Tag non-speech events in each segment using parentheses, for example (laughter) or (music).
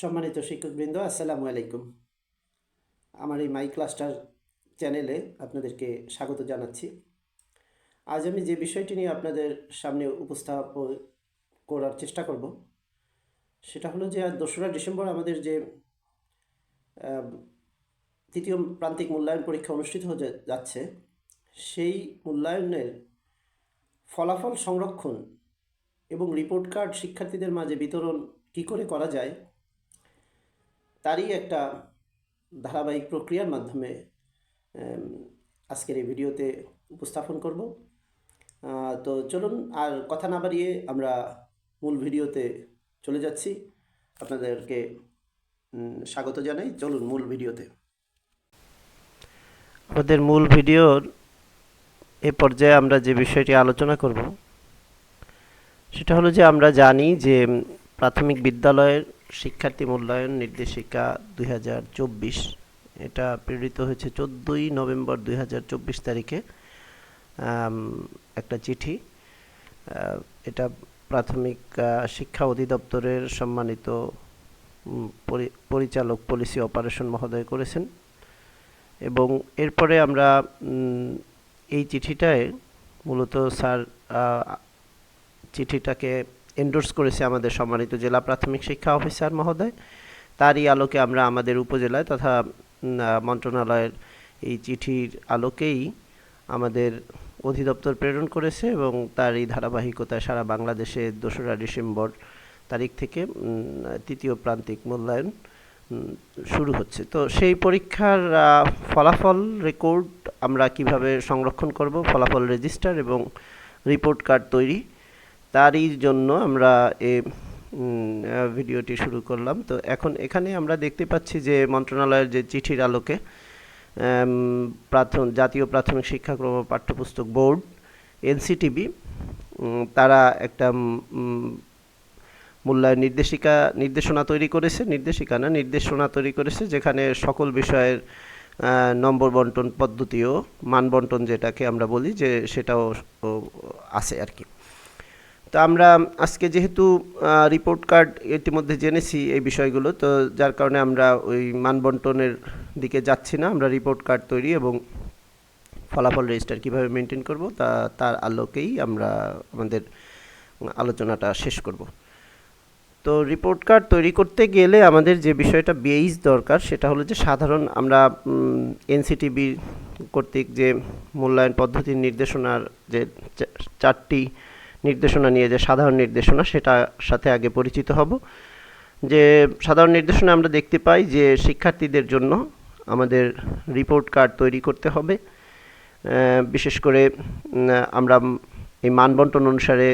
সম্মানিত শিক্ষকবৃন্দ, আসসালামু আলাইকুম। আমার এই মাই ক্লাস্টার চ্যানেলে আপনাদেরকে স্বাগত জানাচ্ছি। আজ আমি যে বিষয়টি নিয়ে আপনাদের সামনে উপস্থাপন করার চেষ্টা করব, সেটা হলো যে আজ দোসরা ডিসেম্বর আমাদের যে তৃতীয় প্রান্তিক মূল্যায়ন পরীক্ষা অনুষ্ঠিত হতে যাচ্ছে, সেই মূল্যায়নের ফলাফল সংরক্ষণ এবং রিপোর্ট কার্ড শিক্ষার্থীদের মাঝে বিতরণ কী করে করা যায় তারই একটা ধারাবাহিক প্রক্রিয়ার মাধ্যমে আজকের এই ভিডিওতে উপস্থাপন করব। তো চলুন আর কথা না বাড়িয়ে আমরা মূল ভিডিওতে চলে যাচ্ছি। আপনাদেরকে স্বাগত জানাই। চলুন মূল ভিডিওতে। আমাদের মূল ভিডিওর এ পর্যায়ে আমরা যে বিষয়টি আলোচনা করব, সেটা হলো যে আমরা জানি যে প্রাথমিক বিদ্যালয়ের শিক্ষার্থী মূল্যায়ন নির্দেশিকা দুই হাজার চব্বিশ। এটা প্রেরিত হয়েছে চোদ্দোই নভেম্বর দুই হাজার চব্বিশ তারিখে। একটা চিঠি। এটা প্রাথমিক শিক্ষা অধিদপ্তরের সম্মানিত পরি- পরিচালক পলিসি অপারেশন মহোদয় করেছেন। এবং এরপরে আমরা এই চিঠিটায় মূলত স্যার চিঠিটাকে এন্ডোর্স করেছে আমাদের সম্মানিত জেলা প্রাথমিক শিক্ষা অফিসার মহোদয়। তারই আলোকে আমরা আমাদের উপজেলায় তথা মন্ত্রণালয়ের এই চিঠির আলোকেই আমাদের অধিদপ্তর প্রেরণ করেছে এবং তার এই ধারাবাহিকতায় সারা বাংলাদেশে দোসরা ডিসেম্বর তারিখ থেকে তৃতীয় প্রান্তিক মূল্যায়ন শুরু হচ্ছে। তো সেই পরীক্ষার ফলাফল রেকর্ড আমরা কীভাবে সংরক্ষণ করব? ফলাফল রেজিস্টার এবং রিপোর্ট কার্ড তৈরি তারই জন্য আমরা এ উম, আহ, ভিডিওটি শুরু করলাম। তো এখন এখানে আমরা দেখতে পাচ্ছি যে মন্ত্রণালয়ের যে চিঠির আলোকে উম, প্রাথম জাতীয় প্রাথমিক শিক্ষাক্রম পাঠ্যপুস্তক বোর্ড এনসিটিবি তারা একটা মূল্যায়ন নির্দেশিকা নির্দেশনা তৈরি করেছে নির্দেশিকা না নির্দেশনা তৈরি করেছে যেখানে সকল বিষয়ের নম্বর বন্টন পদ্ধতিও মান বন্টন যেটাকে আমরা বলি যে সেটাও আছে আর কি। তো আমরা আজকে যেহেতু রিপোর্ট কার্ড ইতিমধ্যে জেনেছি এই বিষয়গুলো, তো যার কারণে আমরা ওই মানবন্টনের দিকে যাচ্ছি না। আমরা রিপোর্ট কার্ড তৈরি এবং ফলাফল রেজিস্টার কীভাবে মেনটেন করব, তা, তার আলোকেই আমরা আমাদের আলোচনাটা শেষ করব। তো রিপোর্ট কার্ড তৈরি করতে গেলে আমাদের যে বিষয়টা বেইস দরকার, সেটা হলো যে সাধারণ আমরা এনসিটিবি কর্তৃক যে মূল্যায়ন পদ্ধতির নির্দেশনার যে চারটি নির্দেশনা নিয়ে যে সাধারণ নির্দেশনা, সেটা সাথে আগে পরিচিত হব। যে সাধারণ নির্দেশনা আমরা দেখতে পাই যে শিক্ষার্থীদের জন্য আমাদের রিপোর্ট কার্ড তৈরি করতে হবে। বিশেষ করে আমরা এই মানবন্টন অনুসারে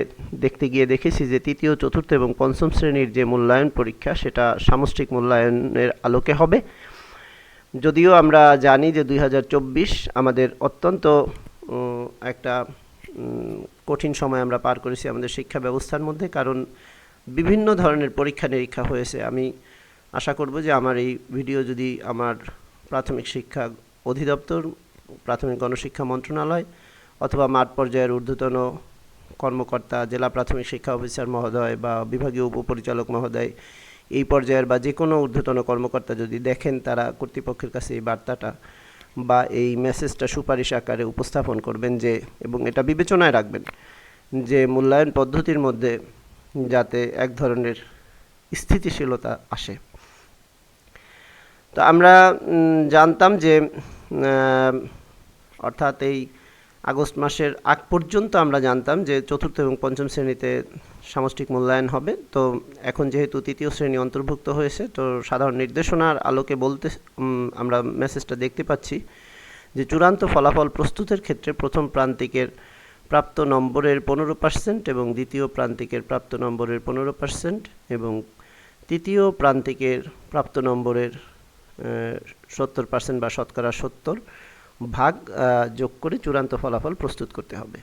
দেখতে গিয়ে দেখেছি যে তৃতীয়, চতুর্থ এবং পঞ্চম শ্রেণির যে মূল্যায়ন পরীক্ষা, সেটা সামষ্টিক মূল্যায়নের আলোকে হবে। যদিও আমরা জানি যে দুই হাজার চব্বিশ আমাদের অত্যন্ত একটা কঠিন সময় আমরা পার করেছি আমাদের শিক্ষা ব্যবস্থার মধ্যে, কারণ বিভিন্ন ধরনের পরীক্ষা নিরীক্ষা হয়েছে। আমি আশা করব যে আমার এই ভিডিও যদি আমার প্রাথমিক শিক্ষা অধিদপ্তর, প্রাথমিক গণশিক্ষা মন্ত্রণালয় অথবা মাঠ পর্যায়ের ঊর্ধ্বতন কর্মকর্তা, জেলা প্রাথমিক শিক্ষা অফিসার মহোদয় বা বিভাগীয় উপপরিচালক মহোদয়, এই পর্যায়ের বা যে কোনো ঊর্ধ্বতন কর্মকর্তা যদি দেখেন তারা কর্তৃপক্ষের কাছে এই বার্তাটা বা এই মেসেজটা সুপারিশ আকারে উপস্থাপন করবেন যে, এবং এটা বিবেচনায় রাখবেন যে, মূল্যায়ন পদ্ধতির মধ্যে যাতে এক ধরনের স্থিতিশীলতা আসে। তো আমরা জানতাম যে অর্থাৎ এই আগস্ট মাসের আগ পর্যন্ত আমরা জানতাম যে চতুর্থ এবং পঞ্চম শ্রেণীতে সামষ্টিক মূল্যায়ন হবে। তো এখন যেহেতু তৃতীয় শ্রেণি অন্তর্ভুক্ত হয়েছে, তো সাধারণ নির্দেশনার আলোকে বলতে আমরা মেসেজটা দেখতে পাচ্ছি যে চূড়ান্ত ফলাফল প্রস্তুতের ক্ষেত্রে প্রথম প্রান্তিকের প্রাপ্ত নম্বরের পনেরো পার্সেন্ট এবং দ্বিতীয় প্রান্তিকের প্রাপ্ত নম্বরের পনেরো পার্সেন্ট এবং তৃতীয় প্রান্তিকের প্রাপ্ত নম্বরের সত্তর পার্সেন্ট বা শতকরা সত্তর ভাগ যোগ করে চূড়ান্ত ফলাফল প্রস্তুত করতে হবে।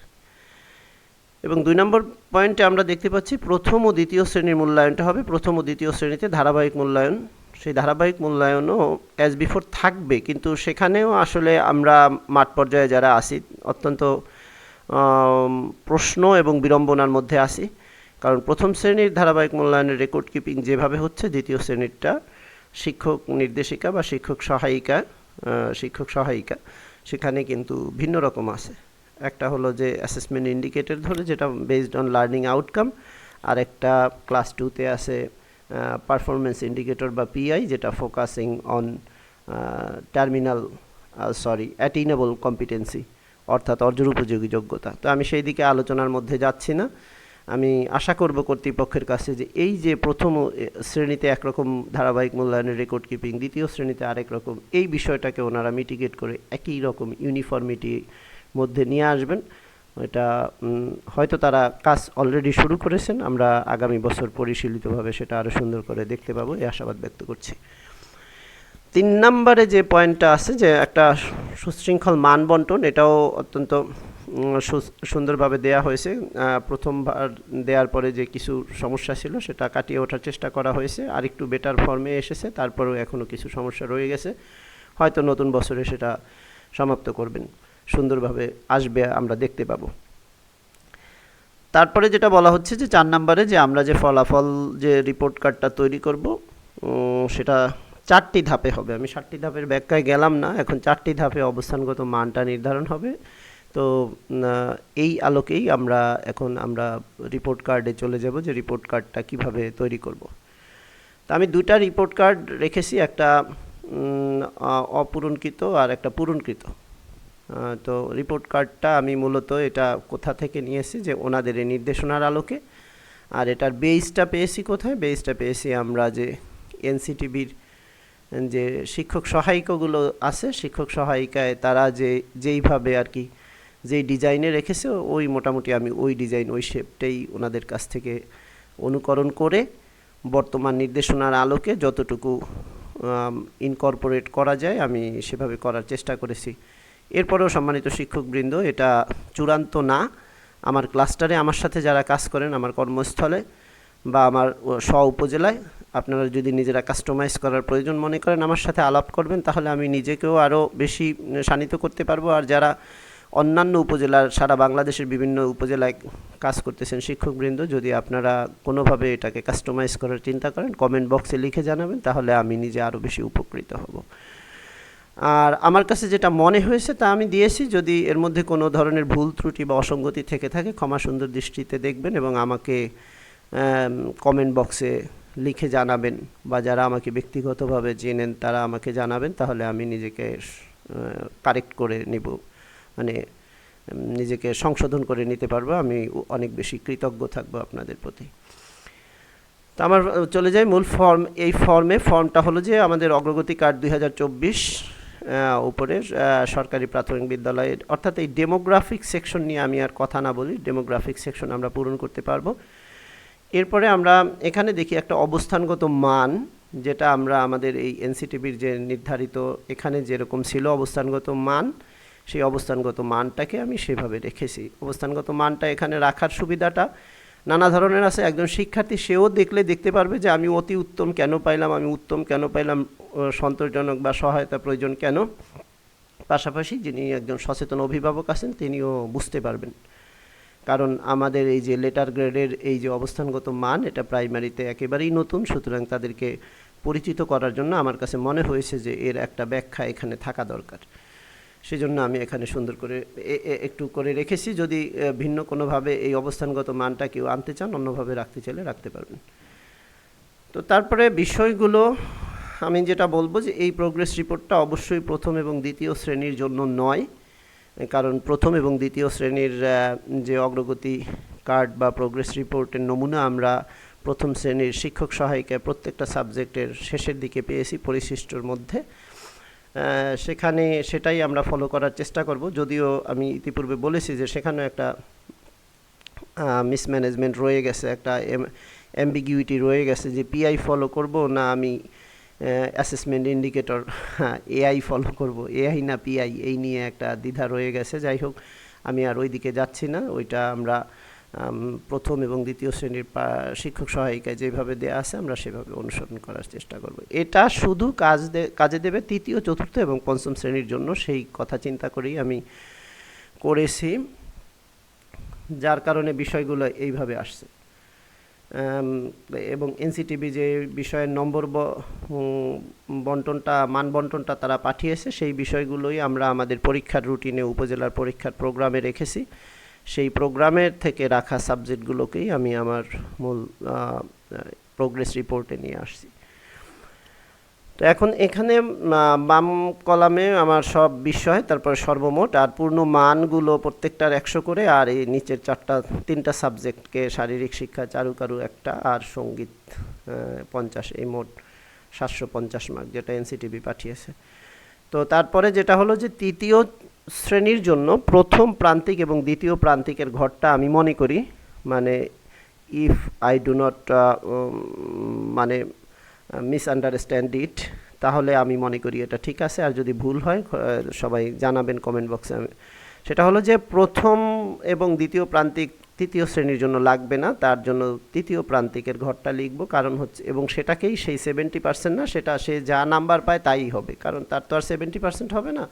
এবং দুই নম্বর পয়েন্টে আমরা দেখতে পাচ্ছি প্রথম ও দ্বিতীয় শ্রেণির মূল্যায়নটা হবে। প্রথম ও দ্বিতীয় শ্রেণীতে ধারাবাহিক মূল্যায়ন। সেই ধারাবাহিক মূল্যায়নও অ্যাজ বিফোর থাকবে, কিন্তু সেখানেও আসলে আমরা মাঠ পর্যায়ে যারা আসি অত্যন্ত প্রশ্ন এবং বিড়ম্বনার মধ্যে আসি কারণ প্রথম শ্রেণির ধারাবাহিক মূল্যায়নের রেকর্ড কিপিং যেভাবে হচ্ছে, দ্বিতীয় শ্রেণীরটা শিক্ষক নির্দেশিকা বা শিক্ষক সহায়িকা শিক্ষক সহায়িকা, সেখানে কিন্তু ভিন্ন রকম আছে। একটা হলো যে অ্যাসেসমেন্ট ইন্ডিকেটর ধরে যেটা বেসড অন লার্নিং আউটকাম আর একটা ক্লাস টুতে আছে পারফরমেন্স ইন্ডিকেটর বা পিআই যেটা focusing on terminal sorry attainable competency অর্থাৎ অর্জন উপযোগী যোগ্যতা। তো আমি সেই দিকে আলোচনার মধ্যে যাচ্ছি না। আমি আশা করব কর্তৃপক্ষের কাছে যে এই যে প্রথম শ্রেণীতে একরকম ধারাবাহিক মূল্যায়নের রেকর্ড কিপিং দ্বিতীয় শ্রেণীতে আরেক রকম, এই বিষয়টাকে ওনারা মিটিগেট করে একই রকম ইউনিফর্মিটি মধ্যে নিয়ে আসবেন। এটা হয়তো তারা কাজ অলরেডি শুরু করেছেন, আমরা আগামী বছর পরিশীলিতভাবে সেটা আরও সুন্দর করে দেখতে পাবো, এই আশাবাদ ব্যক্ত করছি। তিন নম্বরে যে পয়েন্টটা আছে যে একটা সুশৃঙ্খল মান বন্টন এটাও অত্যন্ত সুন্দরভাবে দেয়া হয়েছে। প্রথমবার দেওয়ার পরে যে কিছু সমস্যা ছিল সেটা কাটিয়ে ওঠার চেষ্টা করা হয়েছে। আর একটু বেটার ফর্মে এসেছে, তারপরেও এখনও কিছু সমস্যা রয়ে গেছে। হয়তো নতুন বছরে সেটা সমাপ্ত করবেন। সুন্দরভাবে আসবে, আমরা দেখতে পাবো। তারপরে যেটা বলা হচ্ছে যে চার নম্বরে যে আমরা যে ফলাফল, যে রিপোর্ট কার্ডটা তৈরি করব সেটা চারটি ধাপে হবে। আমি সাতটি ধাপের ব্যাখ্যায় গেলাম না। এখন চারটি ধাপে অবস্থানগত মানটা নির্ধারণ হবে। তো এই আলোকেই আমরা এখন আমরা রিপোর্ট কার্ডে চলে যাব যে রিপোর্ট কার্ডটা কীভাবে তৈরি করব। তা আমি দুটা রিপোর্ট কার্ড রেখেছি, একটা অপূরণকৃত আর একটা পূরণকৃত। তো রিপোর্ট কার্ডটা আমি মূলত এটা কোথা থেকে নিয়েছি যে ওনাদের এই নির্দেশনার আলোকে। আর এটার বেসটা পেয়েছি কোথায়? বেসটা পেয়েছি আমরা যে এনসিটিভির, যে শিক্ষক সহায়িকাগুলো আছে, শিক্ষক সহায়িকায় তারা যে, যেইভাবে আর কি যেই ডিজাইনে রেখেছে, ওই মোটামুটি আমি ওই ডিজাইন, ওই শেপটাই ওনাদের কাছ থেকে অনুকরণ করে বর্তমান নির্দেশনার আলোকে যতটুকু ইনকর্পোরেট করা যায়, আমি সেভাবে করার চেষ্টা করেছি। এরপরেও সম্মানিত শিক্ষকবৃন্দ, এটা চূড়ান্ত না। আমার ক্লাস্টারে আমার সাথে যারা কাজ করেন, আমার কর্মস্থলে বা আমার স্ব উপজেলায়, আপনারা যদি নিজেরা কাস্টমাইজ করার প্রয়োজন মনে করেন, আমার সাথে আলাপ করবেন, তাহলে আমি নিজেকেও আরও বেশি শানিত করতে পারব। আর যারা অন্যান্য উপজেলার সারা বাংলাদেশের বিভিন্ন উপজেলায় কাজ করতেছেন শিক্ষকবৃন্দ। যদি আপনারা কোনোভাবে এটাকে কাস্টমাইজ করার চিন্তা করেন কমেন্ট বক্সে লিখে জানাবেন, তাহলে আমি নিজে আরও বেশি উপকৃত হব। আর আমার কাছে যেটা মনে হয়েছে, তা আমি দিয়েছি। যদি এর মধ্যে কোনো ধরনের ভুল, ত্রুটি বা অসঙ্গতি থেকে থাকে, ক্ষমা সুন্দর দৃষ্টিতে দেখবেন এবং আমাকে কমেন্ট বক্সে লিখে জানাবেন বা যারা আমাকে ব্যক্তিগতভাবে জেনেন তারা আমাকে জানাবেন, তাহলে আমি নিজেকে কারেক্ট করে নিব। মানে নিজেকে সংশোধন করে নিতে পারব, আমি অনেক বেশি কৃতজ্ঞ থাকব আপনাদের প্রতি। তো আমার, চলে যাই মূল ফর্ম, এই ফর্মে। ফর্মটা হলো যে আমাদের অগ্রগতি কার্ড দুই হাজার চব্বিশ উপরে সরকারি প্রাথমিক বিদ্যালয়ের, অর্থাৎ এই ডেমোগ্রাফিক সেকশন নিয়ে আমি আর কথা না বলি, ডেমোগ্রাফিক সেকশন আমরা পূরণ করতে পারব। এরপরে আমরা এখানে দেখি একটা অবস্থানগত মান, যেটা আমরা আমাদের এই এনসিটিভির যে নির্ধারিত, এখানে যেরকম ছিল অবস্থানগত মান সেই অবস্থানগত মানটাকে আমি সেভাবে রেখেছি। অবস্থানগত মানটা এখানে রাখার সুবিধাটা নানা ধরনের আছে। একজন শিক্ষার্থী সেও দেখলে দেখতে পারবে যে আমি অতি উত্তম কেন পাইলাম, আমি উত্তম কেন পাইলাম সন্তোষজনক বা সহায়তা প্রয়োজন কেন? পাশাপাশি যিনি একজন সচেতন অভিভাবক আছেন, তিনিও বুঝতে পারবেন। কারণ আমাদের এই যে লেটার গ্রেডের এই যে অবস্থানগত মান, এটা প্রাইমারিতে একেবারেই নতুন। সুতরাং তাদেরকে পরিচিত করার জন্য আমার কাছে মনে হয়েছে যে এর একটা ব্যাখ্যা এখানে থাকা দরকার। সেজন্য আমি এখানে সুন্দর করে একটু করে রেখেছি। যদি ভিন্ন কোনোভাবে এই অবস্থানগত মানটা কেউ আনতে চান, অন্যভাবে রাখতে চাইলে রাখতে পারবেন। তো তারপরে বিষয়গুলো, আমি যেটা বলব যে এই প্রোগ্রেস রিপোর্টটা অবশ্যই প্রথম এবং দ্বিতীয় শ্রেণির জন্য নয়। কারণ প্রথম এবং দ্বিতীয় শ্রেণির যে অগ্রগতি কার্ড বা প্রোগ্রেস রিপোর্টের নমুনা আমরা প্রথম শ্রেণির শিক্ষক সহায়িকায় প্রত্যেকটা সাবজেক্টের শেষের দিকে পেয়েছি পরিশিষ্টর মধ্যে। সেখানে সেটাই আমরা ফলো করার চেষ্টা করব। যদিও আমি ইতিপূর্বে বলেছি যে সেখানে একটা মিসম্যানেজমেন্ট রয়ে গেছে একটা অ্যাম্বিগিউইটি রয়ে গেছে যে পিআই ফলো করব না আমি অ্যাসেসমেন্ট ইন্ডিকেটর এআই ফলো করব। এআই না পিআই এই নিয়ে একটা দ্বিধা রয়ে গেছে। যাই হোক আমি আর ওই দিকে যাচ্ছি না। ওইটা আমরা আম, প্রথম এবং দ্বিতীয় শ্রেণির শিক্ষক সহায়িকায় যেভাবে দেয়া আছে, আমরা সেভাবে অনুসরণ করার চেষ্টা করব। এটা শুধু কাজ কাজে দেবে তৃতীয়, চতুর্থ এবং পঞ্চম শ্রেণির জন্য, সেই কথা চিন্তা করেই আমি করেছি, যার কারণে বিষয়গুলো এইভাবে আসছে। এবং এনসিটিভি যে বিষয়ের নম্বর বন্টনটা, মান বন্টনটা তারা পাঠিয়েছে, সেই বিষয়গুলোই আমরা আমাদের পরীক্ষার রুটিনে, উপজেলার পরীক্ষার প্রোগ্রামে রেখেছি। সেই প্রোগ্রামের থেকে রাখা সাবজেক্টগুলোকেই আমি আমার মূল প্রোগ্রেস রিপোর্টে নিয়ে আসছি। তো এখন এখানে বাম কলামে আমার সব বিষয়, তারপরে সর্বমোট, আর পূর্ণ মানগুলো প্রত্যেকটার একশো করে, আর এই নিচের চারটা, তিনটা সাবজেক্টকে শারীরিক শিক্ষা, চারুকারু একটা, আর সংগীত পঞ্চাশ, এই মোট সাতশো পঞ্চাশ মার্ক যেটা এনসিটিভি পাঠিয়েছে। তো তারপরে যেটা হলো যে তৃতীয় শ্রেণির জন্য প্রথম প্রান্তিক এবং দ্বিতীয় প্রান্তিকের ঘরটা আমি মনে করি মানে ইফ আই ডু নট মানে মিস আন্ডারস্ট্যান্ড ইট তাহলে আমি মনে করি এটা ঠিক আছে। আর যদি ভুল হয় সবাই জানাবেন কমেন্ট বক্সে সেটা হলো যে প্রথম এবং দ্বিতীয় প্রান্তিক তৃতীয় শ্রেণির জন্য লাগবে না, তার জন্য তৃতীয় প্রান্তিকের ঘরটা লিখব। কারণ হচ্ছে, এবং সেটাকেই সেই সেভেন্টি পার্সেন্ট না, সেটা সে যা নাম্বার পায় তাই হবে। কারণ তার তো আর সেভেন্টি পার্সেন্ট হবে না।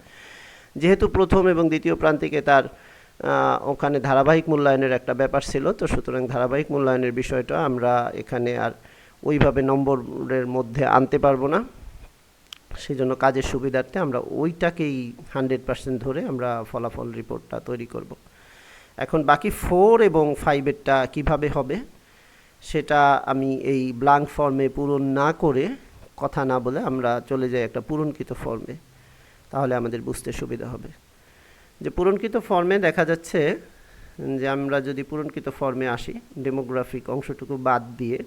যেহেতু প্রথম এবং দ্বিতীয় প্রান্তিকে তার ওখানে ধারাবাহিক মূল্যায়নের একটা ব্যাপার ছিল, তো সুতরাং ধারাবাহিক মূল্যায়নের বিষয়টা আমরা এখানে আর ওইভাবে নম্বরের মধ্যে আনতে পারব না। সেই জন্য কাজের সুবিধার্থে আমরা ওইটাকেই হান্ড্রেড পার্সেন্ট ধরে আমরা ফলাফল রিপোর্টটা তৈরি করব। এখন বাকি ফোর এবং ফাইভেরটা কীভাবে হবে, সেটা আমি এই ব্লাঙ্ক ফর্মে পূরণ না করে কথা না বলে আমরা চলে যাই একটা পূরণকৃত ফর্মে। তাহলে আমাদের বুঝতে সুবিধা হবে। যে পূরণকৃত ফর্মে দেখা যাচ্ছে যে আমরা যদি পূরণকৃত ফর্মে আসি ডেমোগ্রাফিক অংশটুকু বাদ দিয়ে,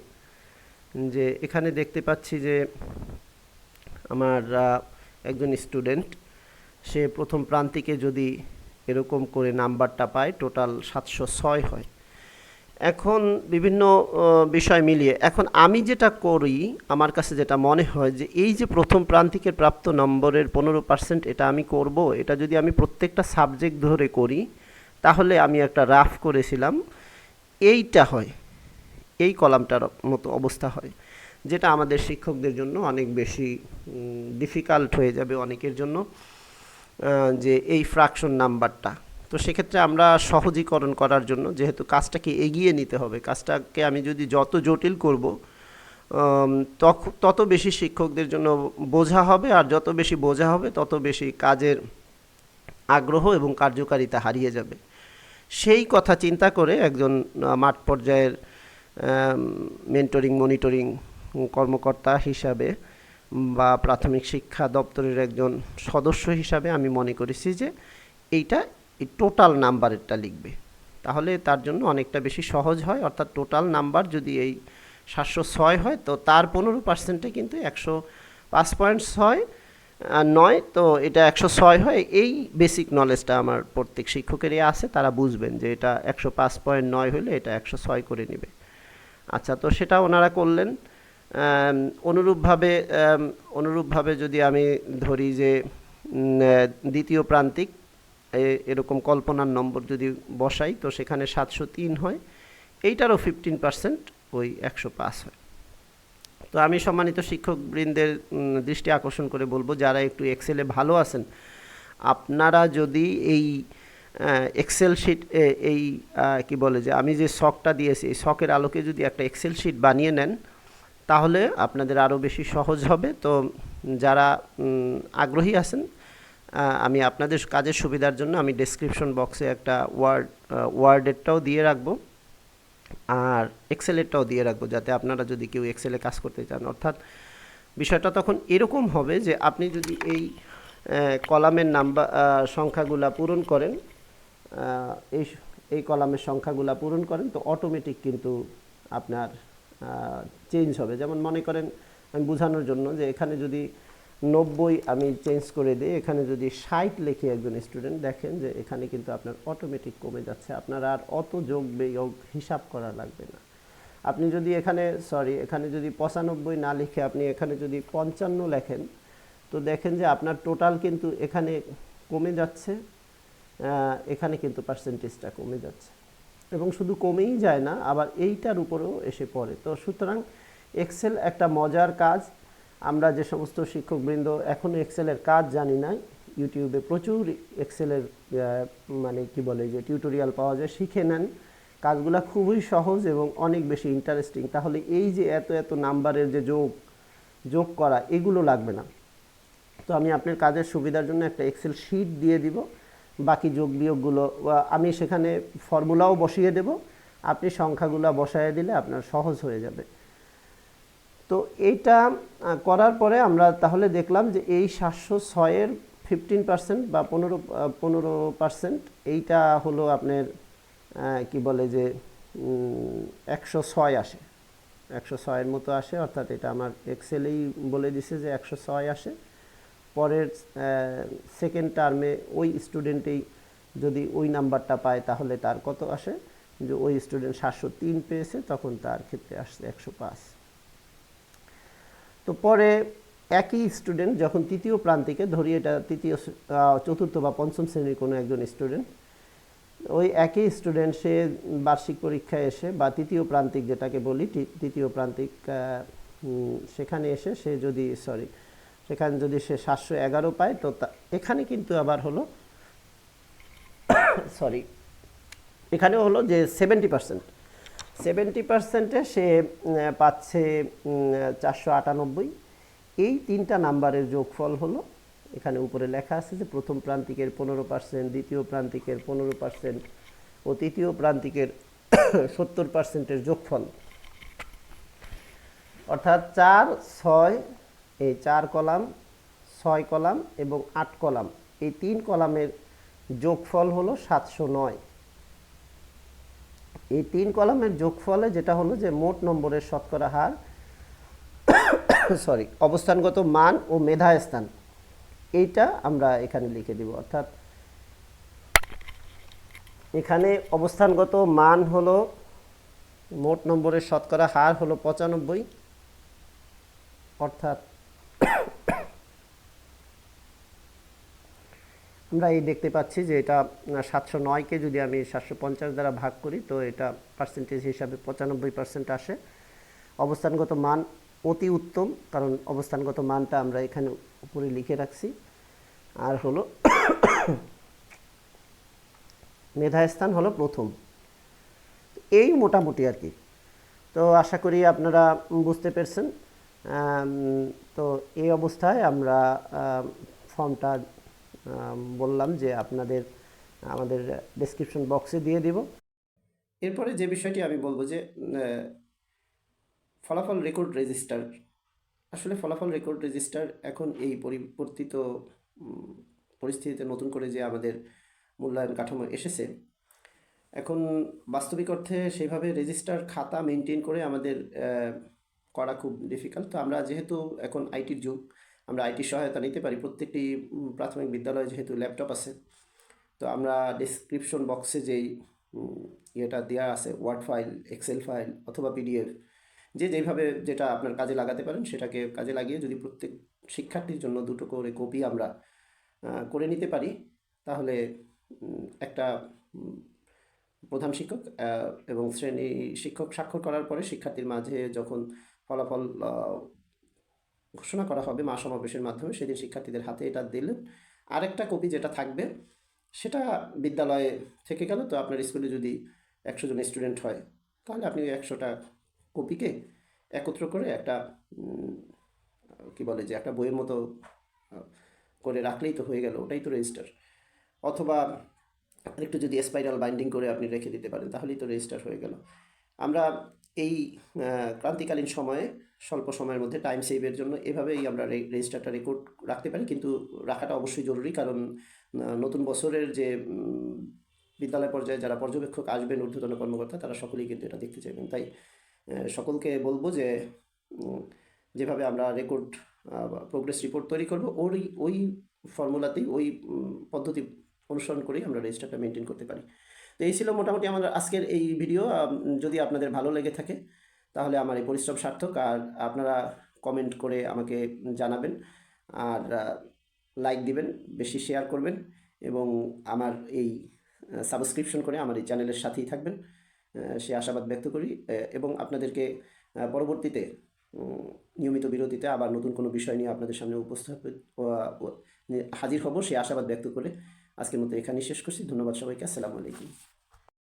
যে এখানে দেখতে পাচ্ছি যে আমার একজন স্টুডেন্ট সে প্রথম প্রান্তিকে যদি এরকম করে নাম্বারটা পায় টোটাল সাতশো ছয় হয়। এখন বিভিন্ন বিষয় মিলিয়ে এখন আমি যেটা করি, আমার কাছে যেটা মনে হয় যে এই যে প্রথম প্রান্তিকের প্রাপ্ত নম্বরের পনেরো পার্সেন্ট এটা আমি করব, এটা যদি আমি প্রত্যেকটা সাবজেক্ট ধরে করি, তাহলে আমি একটা রাফ করেছিলাম। এইটা হয়, এই কলামটার মতো অবস্থা হয়, যেটা আমাদের শিক্ষকদের জন্য অনেক বেশি ডিফিকাল্ট হয়ে যাবে অনেকের জন্য যে এই ফ্র্যাকশন নাম্বারটা তো সেক্ষেত্রে আমরা সহজীকরণ করার জন্য যেহেতু কাজটাকে এগিয়ে নিতে হবে, কাজটাকে আমি যদি যত জটিল করব তত বেশি শিক্ষকদের জন্য বোঝা হবে আর যত বেশি বোঝা হবে তত বেশি কাজের আগ্রহ এবং কার্যকারিতা হারিয়ে যাবে। সেই কথা চিন্তা করে একজন মাঠ পর্যায়ের মেন্টরিং মনিটরিং কর্মকর্তা হিসাবে বা প্রাথমিক শিক্ষা দপ্তরের একজন সদস্য হিসাবে আমি মনে করেছি যে এইটা এই টোটাল নাম্বারেরটা লিখবে। তাহলে তার জন্য অনেকটা বেশি সহজ হয়, অর্থাৎ টোটাল নাম্বার যদি এই সাতশো ছয় হয়, তো তার পনেরো পার্সেন্টে কিন্তু একশো পাঁচ পয়েন্ট ছয় নয়, তো এটা একশো ছয় হয়। এই বেসিক নলেজটা আমার প্রত্যেক শিক্ষকেরই আছে, তারা বুঝবেন যে এটা একশো পাঁচ পয়েন্ট নয় হলে এটা একশো ছয় করে নেবে। আচ্ছা তো সেটা ওনারা করলেন। অনুরূপভাবে অনুরূপভাবে যদি আমি ধরি যে দ্বিতীয় প্রান্তিক এরকম কল্পনার নম্বর যদি বসাই, তো সেখানে সাতশো তিন হয়। এইটারও ফিফটিন পার্সেন্ট ওই একশো পাঁচ হয়। তো আমি সম্মানিত শিক্ষকবৃন্দের দৃষ্টি আকর্ষণ করে বলব, যারা একটু এক্সেলে ভালো আছেন, আপনারা যদি এই এক্সেল শিট এই কি বলে যে, আমি যে শখটা দিয়েছি, এই শখের আলোকে যদি একটা এক্সেল শিট বানিয়ে নেন, তাহলে আপনাদের আরও বেশি সহজ হবে। তো যারা আগ্রহী আছেন আমি আপনাদের কাজের সুবিধার জন্য আমি ডেসক্রিপশন বক্সে একটা ওয়ার্ড ওয়ার্ডেরটাও দিয়ে রাখব। আর এক্সেলেরটাও দিয়ে রাখব যাতে আপনারা যদি কেউ এক্সেলে কাজ করতে চান। অর্থাৎ বিষয়টা তখন এরকম হবে যে আপনি যদি এই কলামের নাম্বার সংখ্যাগুলা পূরণ করেন এই এই কলামের সংখ্যাগুলা পূরণ করেন, তো অটোমেটিক কিন্তু আপনার চেঞ্জ হবে। যেমন মনে করেন, আমি বোঝানোর জন্য যে এখানে যদি নব্বই আমি চেঞ্জ করে দিই। এখানে যদি ষাট লিখে একজন স্টুডেন্ট দেখেন যে এখানে কিন্তু আপনার অটোমেটিক কমে যাচ্ছে। আপনার আর অত যোগ বিয়োগ হিসাব করা লাগবে না। আপনি যদি এখানে সরি এখানে যদি পঁচানব্বই না লিখে আপনি এখানে যদি পঞ্চান্ন লেখেন, তো দেখেন যে আপনার টোটাল কিন্তু এখানে কমে যাচ্ছে এখানে কিন্তু পার্সেন্টেজটা কমে যাচ্ছে। এবং শুধু কমেই যায় না, আবার এইটার উপরেও এসে পড়ে। তো সুতরাং এক্সেল একটা মজার কাজ। আমরা যে সমস্ত শিক্ষকবৃন্দ এখনও এক্সেলের কাজ জানি না ইউটিউবে প্রচুর এক্সেলের মানে কি বলে যে টিউটোরিয়াল পাওয়া যায়, শিখে নেন। কাজগুলো খুবই সহজ এবং অনেক বেশি ইন্টারেস্টিং তাহলে এই যে এত এত নাম্বারের যে যোগ যোগ করা, এগুলো লাগবে না। তো আমি আপনার কাজের সুবিধার জন্য একটা এক্সেল শিট দিয়ে দিব। বাকি যোগ বিয়োগগুলো আমি সেখানে ফর্মুলাও বসিয়ে দেব। আপনি সংখ্যাগুলো বসায় দিলে আপনার সহজ হয়ে যাবে। তো এইটা করার পরে আমরা তাহলে দেখলাম যে এই সাতশো ছয়ের ফিফটিন পার্সেন্ট বা পনেরো পনেরো পার্সেন্ট এইটা হলো আপনার কি বলে যে একশো ছয় আসে। একশো ছয়ের মতো আসে, অর্থাৎ এটা আমার এক্সেলেই বলে দিছে যে একশো ছয় আসে। পরের সেকেন্ড টার্মে ওই স্টুডেন্টেই যদি ওই নাম্বারটা পায় তাহলে তার কত আসে? যে ওই স্টুডেন্ট সাতশো তিন পেয়েছে, তখন তার ক্ষেত্রে আসছে একশো পাঁচ। তো পরে একই স্টুডেন্ট যখন তৃতীয় প্রান্তিকে ধরি, এটা তৃতীয় চতুর্থ বা পঞ্চম শ্রেণির কোনো একজন স্টুডেন্ট ওই একই স্টুডেন্ট সে বার্ষিক পরীক্ষায় এসে বা তৃতীয় প্রান্তিক যেটাকে বলি তৃতীয় প্রান্তিক সেখানে এসে সে যদি সরি সেখানে যদি সে সাতশো এগারো পায়, তো এখানে কিন্তু আবার হলো (coughs) সরি এখানেও হলো যে সেভেন্টি পার্সেন্ট সেভেন্টি পার্সেন্টে সে পাচ্ছে চারশো আটানব্বই। এই তিনটা নাম্বারের যোগফল হলো, এখানে উপরে লেখা আছে যে প্রথম প্রান্তিকের পনেরো পার্সেন্ট, দ্বিতীয় প্রান্তিকের পনেরো পার্সেন্ট ও তৃতীয় প্রান্তিকের (coughs) সত্তর পার্সেন্টের যোগফল। অর্থাৎ চার, ছয়, এই চার কলাম, ছয় কলাম এবং আট কলাম, এই তিন কলামের যোগফল হলো সাতশো নয়। এই তিন কলামের যোগফলে যেটা হলো যে মোট নম্বরের শতকরা হার সরি অবস্থানগত মান ও মেধা স্থান এইটা আমরা এখানে লিখে দিব। অর্থাৎ এখানে অবস্থানগত মান হলো, মোট নম্বরের শতকরা হার হলো পঁচানব্বই, অর্থাৎ আমরা এই দেখতে পাচ্ছি যে এটা সাতশো নয়কে যদি আমি সাতশো পঞ্চাশ দ্বারা ভাগ করি, তো এটা পার্সেন্টেজ হিসাবে পঁচানব্বই পার্সেন্ট আসে। অবস্থানগত মান অতি উত্তম, কারণ অবস্থানগত মানটা আমরা এখানে উপরে লিখে রাখছি। আর হলো (coughs) মেধাস্থান হলো প্রথম। এই মোটামুটি আর কি। তো আশা করি আপনারা বুঝতে পেরেছেন। তো এই অবস্থায় আমরা ফর্মটা বললাম যে আপনাদের, আমাদের ডেসক্রিপশন বক্সে দিয়ে দিব। এরপরে যে বিষয়টি আমি বলব যে ফলাফল রেকর্ড রেজিস্টার আসলে ফলাফল রেকর্ড রেজিস্টার এখন এই পরিবর্তিত পরিস্থিতিতে নতুন করে যে আমাদের মূল্যায়ন কাঠামো এসেছে, এখন বাস্তবিক অর্থে সেইভাবে রেজিস্টার খাতা মেনটেন করে আমাদের করা খুব ডিফিকাল্ট তো আমরা যেহেতু এখন আইটির যুগ আমরা আইটি সহায়তা নিতে পারি। প্রত্যেকটি প্রাথমিক বিদ্যালয়ে যেহেতু ল্যাপটপ আছে, তো আমরা ডিসক্রিপশন বক্সে যেই ইয়েটা দেওয়া আছে ওয়ার্ড ফাইল এক্সেল ফাইল অথবা পিডিএফ যে যেইভাবে যেটা আপনার কাজে লাগাতে পারেন সেটাকে কাজে লাগিয়ে যদি প্রত্যেক শিক্ষার্থীর জন্য দুটো করে কপি আমরা করে নিতে পারি, তাহলে একটা প্রধান শিক্ষক এবং শ্রেণি শিক্ষক স্বাক্ষর করার পরে শিক্ষার্থীর মাঝে যখন ফলাফল ঘোষণা করা হবে মা সমাবেশের মাধ্যমে, সেদিন শিক্ষার্থীদের হাতে এটা দিলেন। আরেকটা কপি যেটা থাকবে, সেটা বিদ্যালয়ে থেকে গেল। তো আপনার স্কুলে যদি একশো জন স্টুডেন্ট হয়, তাহলে আপনি একশোটা কপিকে একত্র করে একটা কি বলে যে একটা বইয়ের মতো করে রাখলেই তো হয়ে গেল, ওটাই তো রেজিস্টার অথবা একটু যদি স্পাইরাল বাইন্ডিং করে আপনি রেখে দিতে পারেন, তাহলেই তো রেজিস্টার হয়ে গেল। আমরা এই ক্রান্তিকালীন সময়ে স্বল্প সময়ের মধ্যে টাইম সেভের জন্য এভাবেই আমরা রেজিস্টারটা রেকর্ড রাখতে পারি। কিন্তু রাখাটা অবশ্যই জরুরি, কারণ নতুন বছরের যে বিদ্যালয় পর্যায়ে যারা পর্যবেক্ষক আসবেন, ঊর্ধ্বতন কর্মকর্তা, তারা সকলেই কিন্তু এটা দেখতে চাইবেন। তাই সকলকে বলব যে যেভাবে আমরা রেকর্ড প্রোগ্রেস রিপোর্ট তৈরি করব ওই ওই ফর্মুলাতেই ওই পদ্ধতি অনুসরণ করেই আমরা রেজিস্টারটা মেনটেন করতে পারি। তো এই ছিল মোটামুটি আমাদের আজকের এই ভিডিও যদি আপনাদের ভালো লেগে থাকে, তাহলে আমার এই পরিশ্রম সার্থক, আর আপনারা কমেন্ট করে আমাকে জানাবেন, আর লাইক দিবেন, বেশি শেয়ার করবেন, এবং আমার এই সাবস্ক্রিপশন করে আমার এই চ্যানেলের সাথেই থাকবেন সে আশাবাদ ব্যক্ত করি এবং আপনাদেরকে পরবর্তীতে নিয়মিত বিরতিতে আবার নতুন কোনো বিষয় নিয়ে আপনাদের সামনে উপস্থাপিত হাজির হব, সে আশাবাদ ব্যক্ত করে আজকের মতো এখানেই শেষ করছি। ধন্যবাদ সবাইকে। আসসালামু আলাইকুম।